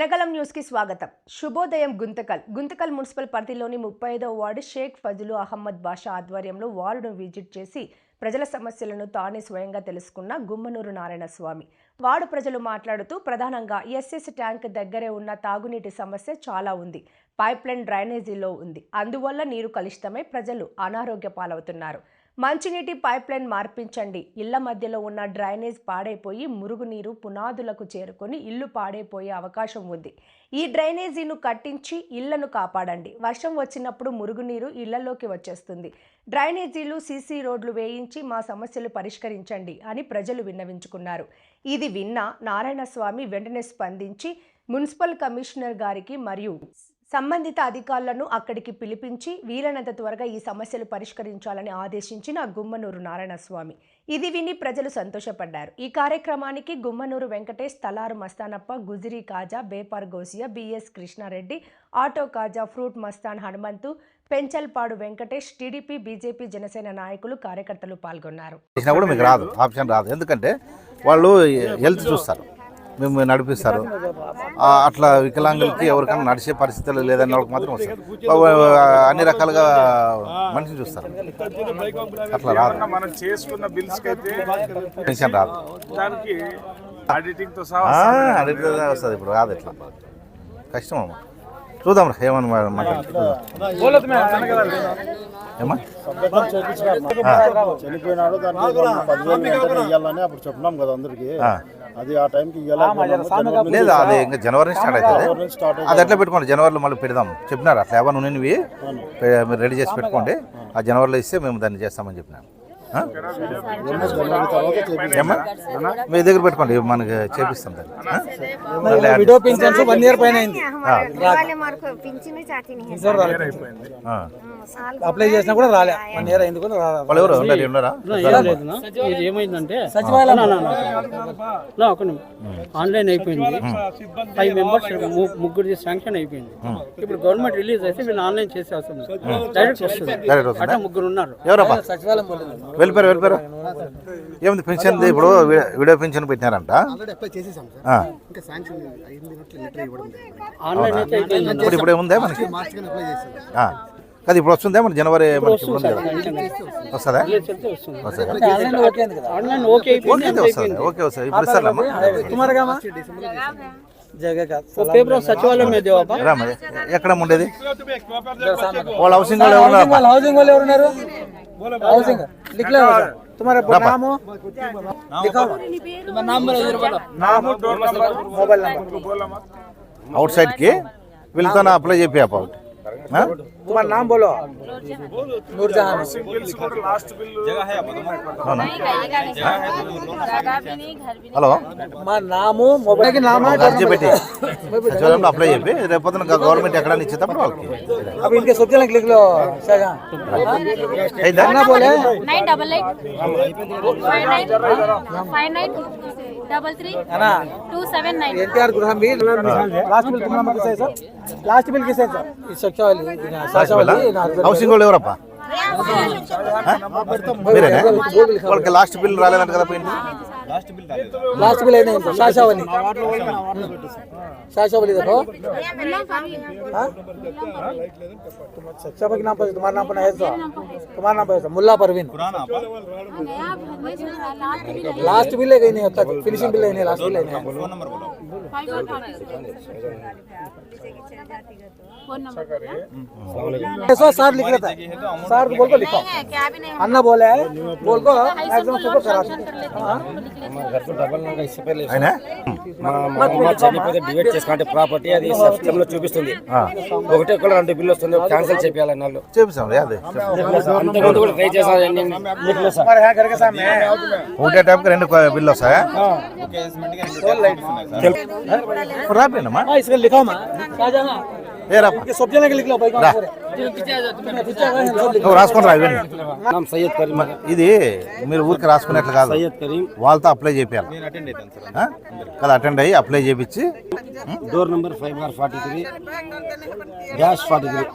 జనగలం న్యూస్కి స్వాగతం. శుభోదయం గుంతకల్. గుంతకల్ మున్సిపల్ పరిధిలోని ముప్పై ఐదవ వార్డు షేక్ ఫజులు అహ్మద్ బాషా ఆధ్వర్యంలో వార్డును విజిట్ చేసి ప్రజల సమస్యలను తానే స్వయంగా తెలుసుకున్న గుమ్మనూరు నారాయణ స్వామి వార్డు ప్రజలు మాట్లాడుతూ ప్రధానంగా ఎస్ఎస్ ట్యాంక్ దగ్గరే ఉన్న తాగునీటి సమస్య చాలా ఉంది. పైప్లైన్ డ్రైనేజీలో ఉంది. అందువల్ల నీరు కలుషితమై ప్రజలు అనారోగ్య పాలవుతున్నారు. మంచినీటి పైప్లైన్ మార్పించండి. ఇళ్ళ మధ్యలో ఉన్న డ్రైనేజ్ పాడైపోయి మురుగునీరు పునాదులకు చేరుకొని ఇల్లు పాడైపోయే అవకాశం ఉంది. ఈ డ్రైనేజీను కట్టించి ఇళ్ళను కాపాడండి. వర్షం వచ్చినప్పుడు మురుగునీరు ఇళ్ళలోకి వచ్చేస్తుంది. డ్రైనేజీలు సీసీ రోడ్లు వేయించి మా సమస్యలు పరిష్కరించండి అని ప్రజలు విన్నవించుకున్నారు. ఇది విన్న నారాయణస్వామి వెంటనే స్పందించి మున్సిపల్ కమిషనర్ గారికి మరియు సంబంధిత అధికారులను అక్కడికి పిలిపించి వీలైనంత త్వరగా ఈ సమస్యలు పరిష్కరించాలని ఆదేశించిన గుమ్మనూరు నారాయణ స్వామి ఇది విని ప్రజలు సంతోషపడ్డారు. ఈ కార్యక్రమానికి Gummanuru Venkatesh Talaru Mastanappa Gujiri Kaja Bepar Gosia B S Krishna Reddy auto Kaja fruit Mastan Hanumanthu Penchalpadu Venkatesh TDP BJP Janasena నాయకులు కార్యకర్తలు పాల్గొన్నారు. కూడా మీకు రాదు. ఆప్షన్ రాదు. ఎందుకంటే వాళ్ళు హెల్త్ చూస్తారు. మేము నడిపిస్తారు. అట్లా వికలాంగులకి ఎవరికైనా నడిచే పరిస్థితులు లేదన్న వాళ్ళకి మాత్రం వస్తారు అన్ని రకాలుగా మనిషిని చూస్తారు. అట్లా రాదు. మనం చేసుకున్న బిల్స్ పెన్షన్ రాదు. ఆడిటింగ్ వస్తుంది ఇప్పుడు. రాదు ఇట్లా. కష్టం అమ్మ. చూద్దాం రా ఏమని అప్పుడు చెప్పినాం కదా అందరికి. అది ఆ టైంకి లేదు అది ఇంకా జనవరి నుంచి స్టార్ట్ అవుతుంది. అది ఎట్లా పెట్టుకోండి? జనవరిలో మళ్ళీ పెడదాం. చెప్పినారు? అట్లా ఏమన్నా ఉన్నవి మీరు రెడీ చేసి పెట్టుకోండి. ఆ జనవరిలో ఇస్తే మేము దాన్ని చేస్తామని చెప్పినాను మీ దగ్గర పెట్టుకోండి మనకి చేపిస్తాం విడో పింఛన్స్ వన్ ఇయర్ పైన అప్లై చేసినా కూడా రాలే. వన్ ఇయర్ అయింది కూడా ఏమైందంటే ఆన్లైన్ అయిపోయింది. ఫైవ్ మెంబర్స్ ముగ్గురిది శాంక్షన్ అయిపోయింది. ఇప్పుడు గవర్నమెంట్ రిలీజ్ అయితే ఆన్లైన్ చేసే అవసరం డైరెక్ట్ వస్తుంది. ముగ్గురు ఉన్నారు. సచివాలయం వెళ్ళిపోయారు వెళ్ళిపోయారు. ఏమిటి పెన్షన్ ఇప్పుడు విడో పెన్షన్ పెట్టినారంట? ఇప్పుడు ఇప్పుడు ఏముందా మనకి? కదా ఇప్పుడు వస్తుందా? మన జనవరి వస్తుందా వస్తుందా. ఓకే వస్తుంది. ఇప్పుడు ఇస్తారమ్మా? ఎక్కడ ఉండేది? వాళ్ళ హౌసింగ్ వాళ్ళు ఎవరున్నారు? ఎవరు హౌసింగ్ వాళ్ళు హౌసింగ్ వాళ్ళు ఎవరు ఉన్నారు హౌసింగ్ లిఖలే తుమారా నాము లిఖాओ మొబైల్ నెంబర్ అవుట్ సైడ్కి వీళ్ళతో అప్లై చేపి तुम्हारा नाम बोलो नूरजहान బిల్స్ కూడా లాస్ట్ బిల్ అవునా హలో మా నాము మొబైల్ కి నామ అర్జీ పెట్టి సచివాలయంలో అప్లై చెప్పి రేపు పొద్దున గవర్నమెంట్ ఎక్కడ ఇచ్చేటప్పుడు వాళ్ళకి अब इनके सोचे लिख लो शाहजहां అయిందా ना बोले nine double eight five nine five double three two seven nine. NTR గృహం లాస్ట్ బిల్ కింద సార్. లాస్ట్ బిಲ್ కి సార్. సచివాలి लास्ट बिल किसे है सर इस शिक्षा वाली शाशा वाली ना హౌసింగ్ వాళ్ళు ఎవరప్పా మీరేనా వాళ్ళకి లాస్ట్ బిల్ రాలేదంట కదా పోయింది लास्ट बिल है नहीं इनको शाशा वाली शाशा वाली देखो हाँ? तुम शिक्षा के नाम पर तुम्हारा नाम पर है सर तुम्हारा नाम पर है sir Mulla Parveen last bill है कहीं नहीं होता फिनिशिंग बिल है नहीं लास्ट बिल है नहीं फोन नंबर ऐसा सर लिख रहा था सर को बोल को लिखो क्या भी नहीं अन्ना बोले है बोल को मैक्सिमम सबको करा कर लेते ఆయన మా మా అమ్మ చనిపోతే డివైడ్ చేసుకుంటే ప్రాపర్టీ అది సిస్టమ్ లో చూపిస్తుంది ఒకటే కూడా రెండు బిల్లు వస్తుంది క్యాన్సిల్ చేయాలని వాళ్ళు చేపిస్తాం అదే అంతకుముందు కూడా ట్రై చేశారు हमारे यहाँ घर के सामने है ఒకటే టైంకి రెండు బిల్లు వస్తాయా రాపోయినమ్మా हाँ इसका लिखो माँ शाहजहां ఏ రాపా ये सब जने के लिख लो भाई రా నువ్వు రాసుకుంటారా ఇవన్నీ నామ్ సయ్యద్ కరీం ఇది మీరు ఊరికి రాసుకునేట్లు కాదు సయ్యద్ కరీం వాళ్ళతో అప్లై చేయాలి కదా అటెండ్ అయ్యి అప్లై చేపించి door number five bar forty three dash forty three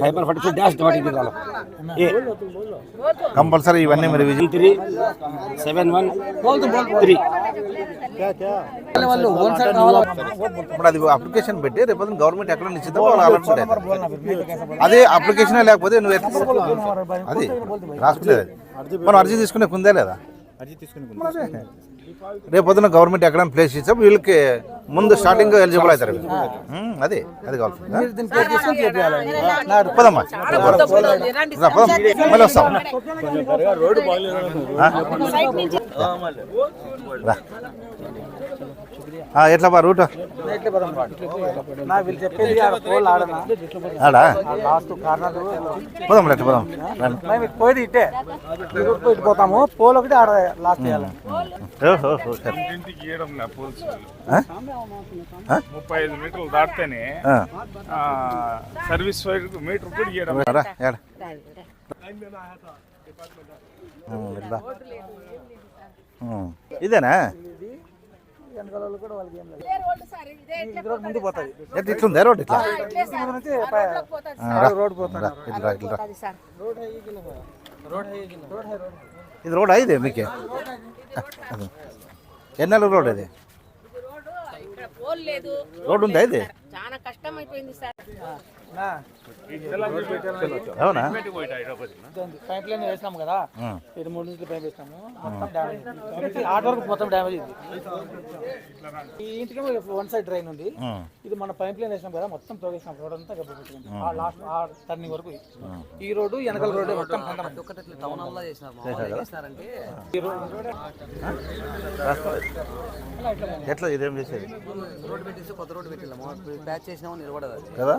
five bar forty three dash forty three రాలో ఏ కంపల్సరీ ఇవన్నీ మీరు visit three seven one three ఇప్పుడు అది అప్లికేషన్ పెట్టి రేపు గవర్నమెంట్ ఎక్కడ ఇచ్చిందో వాళ్ళు అదే అప్లికేషన్ లేకపోతే నువ్వు ఎట్లా అది రాసుకునేది అది మనం అర్జీ తీసుకునే కుందే లేదా. రేపు పొద్దున గవర్నమెంట్ ఎక్కడైనా ప్లేస్ ఇచ్చా వీళ్ళకి ముందు స్టార్టింగ్ ఎలిజిబుల్ అవుతారు అదే అది కావాలి. పదమ్మా. పదం మళ్ళీ వస్తాం? రా. ఎట్లా బా రూట్? ఆడ పోల్ ఆడనా? ఆడా? లాస్ట్ కార్నర్ పోదాం ఎట్లా పోదాం. పోయేది ఇట్టే ఇటు పోతాము. పోల్ ఒకటి ఆడ లాస్ట్ చేయాలి? ముప్పై ఐదు మీటర్లు దాటితేనే సర్వీస్ వైర్ మీటర్ కూడా. ఉమ్, ఇదేనా? వాళ్ళు కూడా వాళ్ళకి ఏం లేదు. ఇది రోడ్ ముందు పోతుంది ఎట్లా ఇట్లుందా? రోడ్ ఇట్లా. రోడ్ పోతుంది రోడ్ ఇది రోడ్ అయితే మీకే. ఎన్నెల రోడ్ ఇది? రోడ్ ఉందా ఇది? చాలా కష్టం అయిపోయింది సార్. అవునా? పైప్ లైన్ వేసినాం కదా. ఇది మూడు నుంచి పైప్ వేసినాము. మొత్తం డ్యామేజ్ ఆట వరకు మొత్తం డ్యామేజ్ ఇది. ఈ ఇంటికి వన్ సైడ్ డ్రైన్ ఉంది. ఇది మన పైప్ లైన్ వేసినాం కదా మొత్తం తోగేసినాం. రోడ్ అంతా గబ్బు పెట్టుకుంది. ఆ. లాస్ట్ ఆ టర్నింగ్ వరకు. ఈ రోడ్డు వెనకాల రోడ్డు మొత్తం రోడ్ ఎట్లా ఇదేం? చేసేది? రోడ్ పెట్టేసి కొత్త రోడ్ పెట్టిల్లాము ప్యాచ్ చేసినాము నిలబడదు కదా?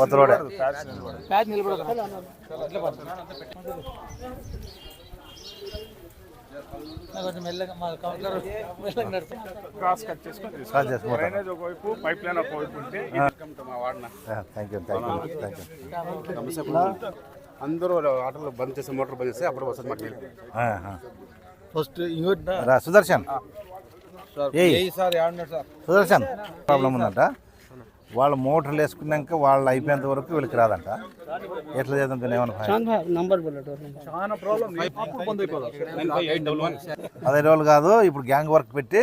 కొత్త రోడ్. ప్యాచ్ నిలబడదు. క్రాస్ కట్ చేసుకొని కాల్ తీసుకోవాలి చేసుకుంటాం డ్రైనేజ్ ఒకవైపు పైప్ లైన్ ఒకవైపు ఉంటే మా వాడిన. Thank you thank you thank you అందరూ ఆటోలో బంద్ చేసి మోటార్ బంద్ చేస్తే అప్పుడు వస్తుంది మాకు. ఫస్ట్ సుదర్శన్. ఏయ్. సార్ ఏమన్నాడు సార్. సుదర్శన్ ప్రాబ్లం ఉందంట. వాళ్ళు మోటార్లు వేసుకున్నాక వాళ్ళు అయిపోయేంత వరకు వీళ్ళకి రాదంట. ఎట్లా చేద్దాం దీన్ని ఏమన్నా పదిహేను రోజులు కాదు ఇప్పుడు గ్యాంగ్ వర్క్ పెట్టి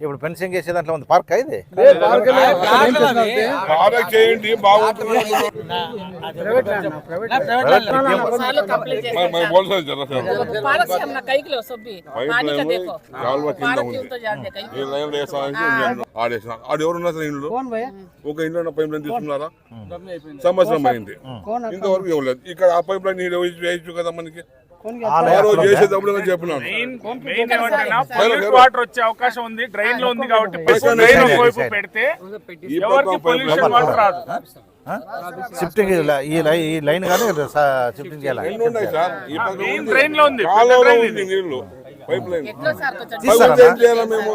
ఇప్పుడు ఫెన్సింగ్ చేసే దాంట్లో ఉంది. పార్క్ ఇది? పార్క్ చేయండి ఆడెవరున్నారు ఒక ఇంట్లో పైప్ లైన్ తీసుకున్నారా? సంవత్సరం అయింది. ఇంతవరకు ఇవ్వలేదు. ఇక్కడ ఆ పైప్ లైన్ వేయచ్చు కదా మనకి. వాటర్ వచ్చే అవకాశం ఉంది డ్రైన్లో ఉంది కాబట్టి డ్రైన్ వైపు షిఫ్టింగ్ ఈ లైన్ కానీ షిఫ్టింగ్ చేయాలి? పైప్ లైన్ చేయాలా మేము?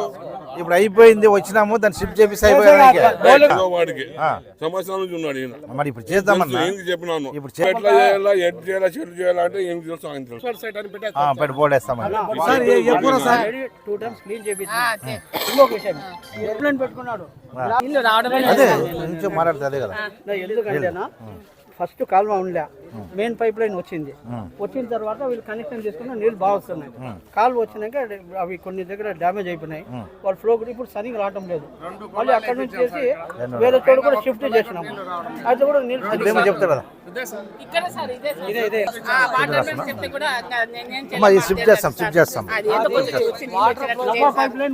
ఇప్పుడు అయిపోయింది వచ్చినాము దాన్ని షిఫ్ట్ చేపిస్తే వాడికి. సంవత్సరం నుంచి ఉన్నాడు ఈయన. మరి ఇప్పుడు చేద్దామన్నా? చెప్పినాను? ఇప్పుడు చే- ఎట్లా చేయాలా ఎట్ చేయాలా చెట్టు చేయాలా అంటే ఏం తెలుసు ఆయన తెలుసు ఆ, పెట్టి బోర్డు వేస్తామని సార్ ఎప్పుడు సార్? టూ టైమ్స్ క్లీన్ చేపించాను ఇంకొక విషయం. ఎయిర్ప్లేన్ పెట్టుకున్నాడు. ఇల్లు రావడమే అదే మాట్లాడితే అదే కదా. ఎందుకంటేనా ఫస్ట్ కాలువ ఉండలే. మెయిన్ పైప్ లైన్ వచ్చింది. వచ్చిన తర్వాత వీళ్ళు కనెక్షన్ చేసుకున్న నీళ్ళు బాగా వస్తున్నాయి. కాలువ వచ్చినాక అవి కొన్ని దగ్గర డ్యామేజ్ అయిపోయినాయి. వాళ్ళ ఫ్లో కూడా ఇప్పుడు సరిగ్గా రావటం లేదు. మళ్ళీ అక్కడ నుంచి చేసి వేరే చోట కూడా షిఫ్ట్ చేసినాం అయితే కూడా నీళ్ళు చెప్తారు కదా. ఇక్కడ సార్ ఇదే షిఫ్ట్ చేస్తాం షిఫ్ట్ చేస్తాం. పైప్ లైన్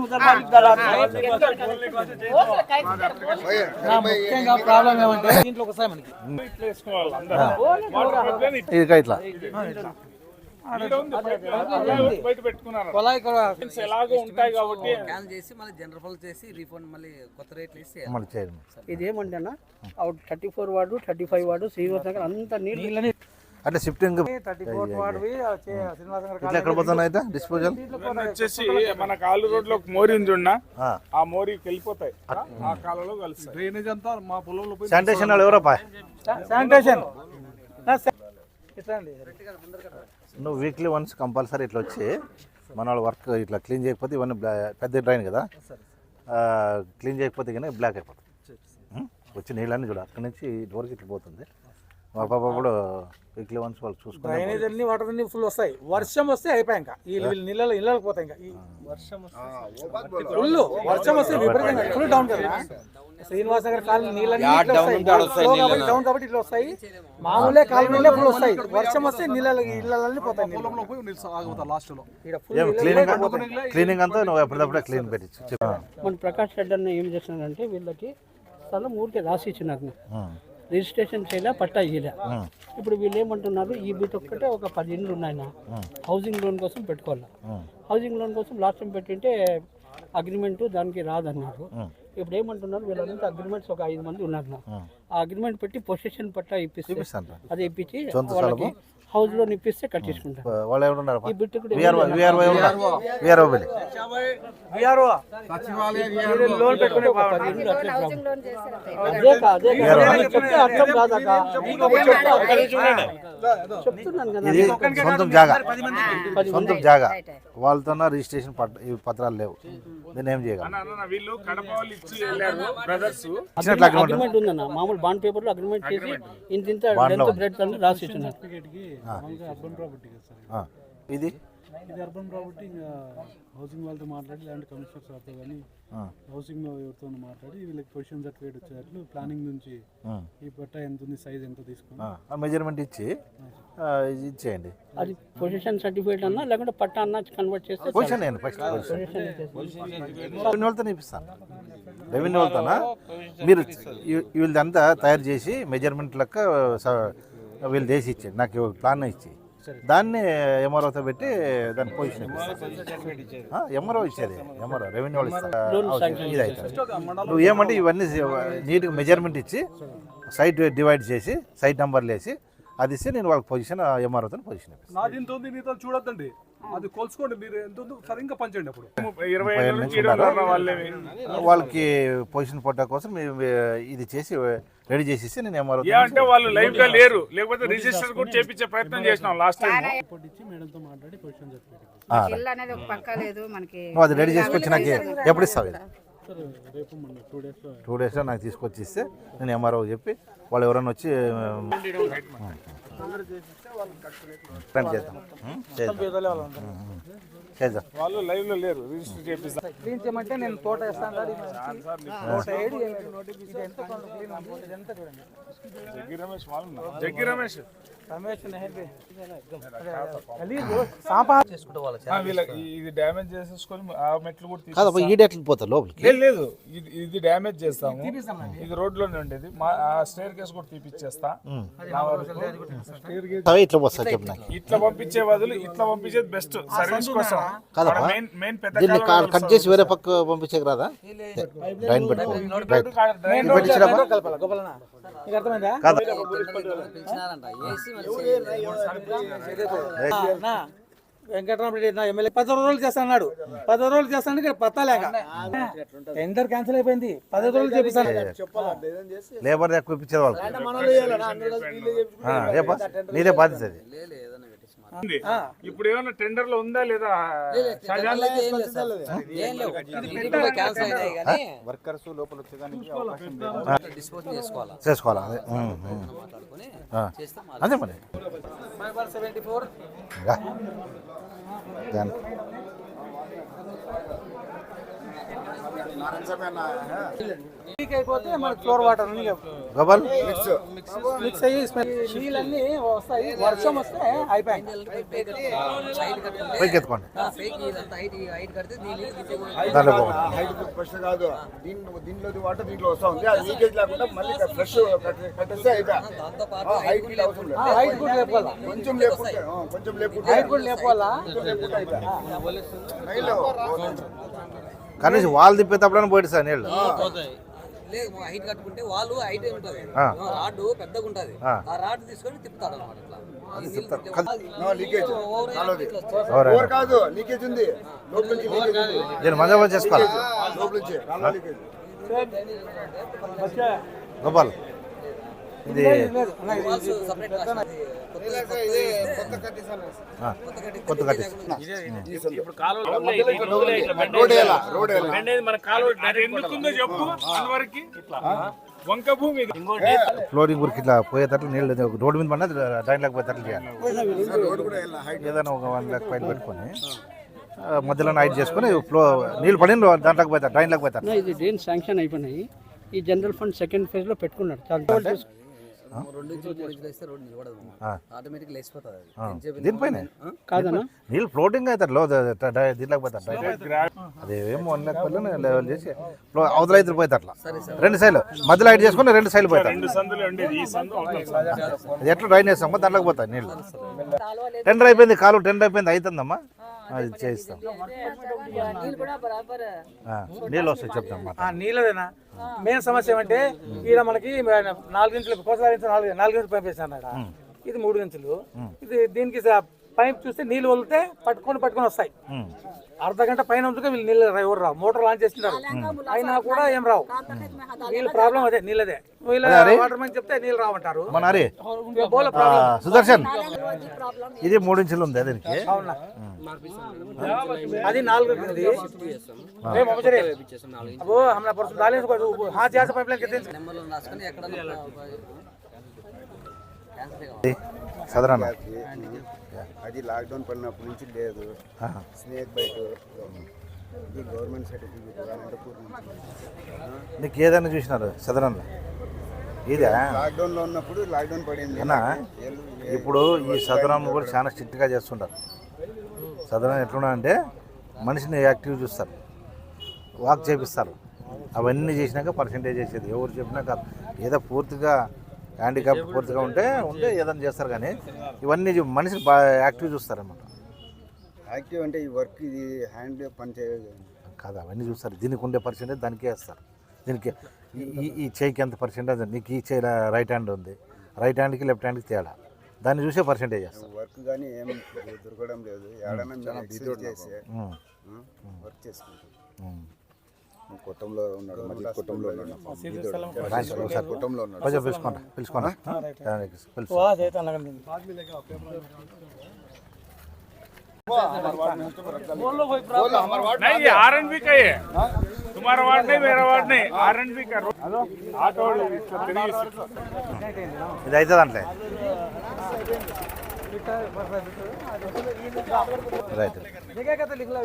ముఖ్యంగా ప్రాబ్లం ఏమంటే దీంట్లో ఒకసారి మనకి ఇట్లా. అన్న out thirty four ward thirty five ward Srinivas Nagar అంతా నీళ్ళు అంటే షిఫ్టింగ్ ఇట్లా ఎక్కడ పోతున్నాయి అయితే డిస్పోజల్ వచ్చేసి మన కాలు రోడ్లో మోరి ఉంది ఆ మోరికి వెళ్ళిపోతాయి ఆ కాలంలో కలుస్తాయి డ్రైనేజ్ అంతా మా పొలంలో శానిటేషన్ ఎవరో నువ్వు వీక్లీ వన్స్ కంపల్సరీ ఇట్లా వచ్చి మన వాళ్ళ వర్క్ ఇట్లా క్లీన్ చేయకపోతే ఇవన్నీ బ్లా- పెద్ద డ్రైన్ కదా. క్లీన్ చేయకపోతే కానీ బ్లాక్ అయిపోతుంది? వచ్చి నీళ్ళన్నీ చూడ అక్కడి నుంచి డోర్కి ఇట్లా పోతుంది. మా పాప కూడా వీక్లీ వన్స్ వాళ్ళు చూసుకుని డ్రైనేజ్ అన్ని వాటర్ అన్ని ఫుల్ వస్తాయి. వర్షం వస్తే అయిపోయాయి ఇంకా. ఈ వీళ్ళు నీళ్ళలో ఇళ్ళకి పోతాయి ఇంకా. ఈ వర్షం ఫుల్ వర్షం వస్తే విపరీతంగా ఫుల్ డౌన్ కదా. శ్రీనివాస నగర్ కాలనీ నీళ్ళన్నీ డౌన్ కాబట్టి ఇట్లా వస్తాయి. మామూలే కాలనీలే ఫుల్ వస్తాయి. వర్షం వస్తే నీళ్ళ ఇళ్ళన్నీ పోతాయి. ఏం నీళ్ళలో క్లీనింగ్ అంతా నువ్వు ఎప్పటికప్పుడే క్లీన్ పెట్టించు. మన ప్రకాష్ రెడ్డి అన్న ఏం చేస్తున్నాడంటే వీళ్ళకి స్థలం ఊరికే రాసి ఇచ్చినారు రిజిస్ట్రేషన్ చేయలే పట్టా చేయలే ఇప్పుడు వీళ్ళు ఏమంటున్నారు ఈ బిట్ ఒక్కటే ఒక పది ఇండ్లు ఉన్నాయి హౌసింగ్ లోన్ కోసం పెట్టుకోవాలి. హౌసింగ్ లోన్ కోసం లాస్ట్ టైం పెట్టింటే అగ్రిమెంట్ దానికి రాదన్నారు. ఇప్పుడు ఏమంటున్నారు వీళ్ళంతా అగ్రిమెంట్స్ ఒక ఐదు మంది ఉన్నారు ఆ. అగ్రిమెంట్ పెట్టి పొజిషన్ పట్టా ఇప్పిస్తే. అది ఇప్పించి వాళ్ళకి హౌస్ లోన్ ఇప్పిస్తే కట్టించుకుంటారు వాళ్ళు ఎవరున్నారు ఈ కూడా లోన్ పెట్టుకునే. అదే కా అదే కా. మీకు చెప్తే అర్థం కాదక్క. కదా ఇది సొంతం జాగా. సొంతం జాగా. వాళ్ళతో రిజిస్ట్రేషన్ పత్రాలు లేవు. నేను ఏం చేయగలను మామూలు బాండ్ పేపర్లో అగ్రిమెంట్ చేసి ఇంత ఇంత బ్రెడ్ రాసి ఆ, ఇది? ఇది అర్బన్ ప్రాపర్టీ ఇంకా హౌసింగ్ వాళ్ళతో మాట్లాడి ల్యాండ్ కమిషనర్ సార్తో కానీ హౌసింగ్ ఎవరితో మాట్లాడి వీళ్ళకి పొజిషన్ సర్టిఫికేట్ వచ్చేటట్లు ప్లానింగ్ నుంచి ఈ పట్ట ఎంత ఉంది సైజ్ ఎంత తీసుకుని. మెజర్మెంట్ ఇచ్చి ఇచ్చేయండి. అది పొజిషన్ సర్టిఫికేట్ అన్నా లేకుంటే పట్టా అన్నా కన్వర్ట్ చేస్తే పొజిషన్ నేను ఫస్ట్ రెవెన్యూ వాళ్ళతో ఇప్పిస్తాను రెవెన్యూ వాళ్ళతోనా? మీరు వీళ్ళదంతా తయారు చేసి మెజర్మెంట్ లెక్క స- వీళ్ళు చేసి ఇచ్చేయండి. నాకు ప్లాన్ ఇచ్చి దాన్ని ఎంఆర్ఓతో పెట్టి దాని పొజిషన్ ఎంఆర్ఓ ఇచ్చేది. ఎంఆర్ఓ రెవెన్యూ వాళ్ళు ఇది అవుతుంది నువ్వు ఏమంటే ఇవన్నీ నీట్గా మెజర్మెంట్ ఇచ్చి సైట్ డివైడ్ చేసి సైట్ నెంబర్లు వేసి అది ఇస్తే నేను వాళ్ళకి పొజిషన్ ఎంఆర్ఓతో పొజిషన్ చూడొద్దండి. అది కొలుసుకోండి మీరు ఎంత ఉందో సరిగ్గా పంచండి అప్పుడు. ఇరవై ఏళ్ళ నుంచి వాళ్ళకి పొజిషన్ పట్టా కోసం మేము ఇది చేసి రెడీ చేసి ఇస్తే నేను ఎంఆర్ఓ ఏ అంటే వాళ్ళు లైవ్గా లేరు. లేకపోతే రిజిస్టర్ కూడా చేపించే ప్రయత్నం చేసినాం లాస్ట్ టైం రిపోర్ట్ ఇచ్చి మేడంతో మాట్లాడి పొజిషన్ సర్టిఫికేట్ ఇల్లు అనేది ఒక పక్క లేదు మనకి. అది రెడీ చేసుకొచ్చి నాకు ఎప్పుడు ఇస్తావు ఇది? సార్ టూ డేస్లో నాకు తీసుకొచ్చి ఇస్తే నేను ఎంఆర్ఓ చెప్పి వాళ్ళు ఎవరైనా వచ్చి ఫ్రెండ్ ఉం? చేద్దాం. చేద్దాం. వాళ్ళు లైవ్లో లేరు రిజిస్టర్ చేపిస్తాం. క్లీన్ చేయమంటే నేను తోట వేస్తాను సార్ ఇది తోట ఏడు ఇది ఎంత కొంత క్లీన్ అనుకోండి ఇది ఎంత చూడండి. జగ్గి రమేష్ వాళ్ళు ఉన్నారు. జగ్గి రమేష్. రమేష్ నెహర్ భయ్. గలీజ్ సాంపా ఆ, వీళ్ళకి ఈ- ఇది డ్యామేజ్ చేసేసుకొని ఆ మెట్లు కూడా తీసి కాదప్ప ఈ డేట్లు పోతారు లోపలికి. లేదు ఇది డ్యామేజ్ చేస్తాము. ఇది రోడ్లోనే ఉండేది. మా ఆ స్టేర్ కేస్ కూడా తీపిచ్చేస్తా. ఇట్లా పోస్తారు చెప్పు నాకు. ఇట్లా పంపించే బదులు ఇట్లా పంపించేది బెస్ట్ సర్వీస్ కోసం దీన్ని కట్ చేసి వేరే పక్క పంపించే రాదా? డ్రైన్ పెట్టుకో. వెంకటరామరెడ్డి నా ఎమ్మెల్యే. పది రోజులు చేస్తా అన్నాడు పది రోజులు చేస్తాను ఇక్కడ పత్తా లేక. టెండర్ క్యాన్సిల్ అయిపోయింది. పది రోజులు చేపిస్తాను లేబర్ ఎక్కువ నీదే బాధ్యత ఇప్పుడు ఏమైనా టెండర్లో ఉందా? లేదా వర్కర్స్ లోపల చేసుకోవాలా? చేసుకోవాలా? అదే. మరి. దాని అయిపోతే మనకి ఫ్లోర్ వాటర్ అని గోపాల్ మిక్స్ అయ్యి స్మెల్ నీళ్ళన్నీ వస్తాయి వర్షం వస్తే అయిపోయాయి పైకి ఎత్తుకోండి ప్రశ్న కాదు దీంట్లో దీంట్లో వాటర్ దీంట్లో వస్తా ఉంది అది లీకేజ్ లేకుండా మళ్ళీ ఫ్రెష్ కట్టేస్తే అయిపోయా హైట్ కూడా అవసరం లేదు హైట్ కూడా లేపాలా కొంచెం లేకుంటే కొంచెం లేకుంటే హైట్ కూడా లేపాలా కొంచెం లేకుంటే అయిపోయా రైలు కనీసం వాళ్ళు తిప్పేటప్పుడైనా పోయింది సార్ నీళ్ళు. లేదు హైట్ కట్టుకుంటే వాళ్ళు హైట్ ఉంటుంది. ఆ. రాడ్ పెద్దగా ఉంటుంది. ఆ. రాడ్ తీసుకొని తిప్పుతాడు అనమాట ఇట్లా ఈ నీళ్ళు తిప్పితే నో లీకేజ్ ఓవర్ కాలువది ఇట్లా వస్తుంది. ఎవరైనా ఓవర్ కాదు లీకేజ్ ఉంది. లోపల నుంచి లీకేజ్ ఉంది. దీన్ని మజా చేసుకోవాలి. గోపాల్ ఇది కొత్త- కట్టి వంక భూమి. ఫ్లోరింగ్ గురికి ఇట్లా పోయేటట్లు నీళ్ళు రోడ్డు మీద పడినా డ్రైన్లోకి పోయేటట్లు చేయాలి. హైట్ ఏదైనా ఒక వన్ ల్యాక్ పైన పెట్టుకొని మధ్యలో నైట్ చేసుకొని ఫ్లో నీళ్ళు పడిన దాంట్లోకి పోతారు డ్రైన్లోకి పోతారు ఇది డ్రైన్ శాంక్షన్ అయిపోయినాయి? ఈ జనరల్ ఫండ్ సెకండ్ ఫేజ్లో పెట్టుకున్నాడు దీనిపైనే? నీళ్ళు ఫ్లోటింగ్ అవుతారు లో దీంట్లోకి పోతారు అదేమో వన్ ల్యాక్ పల్లె లెవెల్ చేసి అవతల అయితే పోతారు అట్లా. రెండు సైడ్లు. మధ్యలో హైట్ చేసుకొని రెండు సైడ్లు పోతారు. రెండు సందులు ఉండేది ఈ సందు అవతల సందు. అది ఎట్లా డ్రైన్ చేస్తామో దాంట్లోకి పోతాయి నీళ్ళు. టెండర్ అయిపోయింది కాలు టెండర్ అయిపోయింది అవుతుందమ్మా? అది చేయిస్తాం ఆ, నీళ్ళు వస్తాయి చెప్తాం నీళ్ళదేనా? మెయిన్ సమస్య ఏమంటే ఈడ మనకి నాలుగు ఇంచులు కోసల ఇంచులు నాలుగు నాలుగు ఇంచులు పైప్ వేసాను ఆడ ఇది మూడు ఇంచులు. ఇది దీనికి స- పైపు చూస్తే నీళ్ళు వదిలితే పట్టుకొని పట్టుకొని వస్తాయి. అర్ధ గంట పైన ఉంచుకో వీళ్ళు నీళ్ళు ఎవరు రావు. మోటార్ లాంచ్ చేస్తున్నారు. అయినా కూడా ఏం రావు. నీళ్ళు ప్రాబ్లం అదే నీళ్ళదే. వాటర్ చెప్తే నీళ్ళు రావంటారు. సుదర్శన్. ఇది మూడు ఇంచులు ఉంది అది నాలుగు అబ్బో పైప్ లైన్ అది లాక్డౌన్ పడినప్పటి నుంచి లేదు. స్నేక్ బైట్ ఇది గవర్నమెంట్ సర్టిఫికేట్ అనంతపూర్ నుంచి. నీకు ఏదైనా చూసినారు సదరన్న ఇదే లాక్డౌన్లో ఉన్నప్పుడు లాక్డౌన్ పడింది. అన్నా ఇప్పుడు ఈ సదరం కూడా చాలా స్ట్రిక్ట్గా చేస్తుంటారు. సదరం ఎట్లున్నా అంటే మనిషిని యాక్టివ్ చూస్తారు. వాక్ చేపిస్తారు. అవన్నీ చేసినాక పర్సంటేజ్ చేసేది. ఎవరు చెప్పినా కాదు. ఏదో పూర్తిగా హ్యాండిక్యాప్ పూర్తిగా ఉంటే ఉంటే ఏదైనా చేస్తారు కానీ ఇవన్నీ మనిషిని బాగా యాక్టివ్ చూస్తారన్నమాట. యాక్టివ్ అంటే ఈ వర్క్ ఇది హ్యాండ్ పని చేయదు కాదు. అవన్నీ చూస్తారు. దీనికి ఉండే పర్సెంటేజ్ దానికే వేస్తారు. దీనికి ఈ- ఈ ఈ చేయికి ఎంత పర్సెంటేజ్ నీకు ఈ చేయి రైట్ హ్యాండ్ ఉంది. రైట్ హ్యాండ్కి లెఫ్ట్ హ్యాండ్కి తేడా. దాన్ని చూసే పర్సెంటేజ్ చేస్తారు వర్క్ కానీ ఏం దొరకడం లేదు. ఉమ్, వర్క్ చేసుకుంటాం. కుటుంబంలో ఉన్నాడు మధ్య కుటుంబంలో ఉన్నాడు రాండి సార్, ఒకసారి కుటుంబంలో ఉన్నాడు కొంచెం పిలుచుకోండి పిలుచుకోండి పిలుచు वहाँ से इतना लगन बोलो कोई प्रॉब्लम नहीं ये आर एन बी का ही है तुम्हारा वार्ड नहीं मेरा वार्ड नहीं आर एन बी का हेलो ఆటో ఇది అవుతుంది అంటే రైట్ लिखेगा तो लिख लो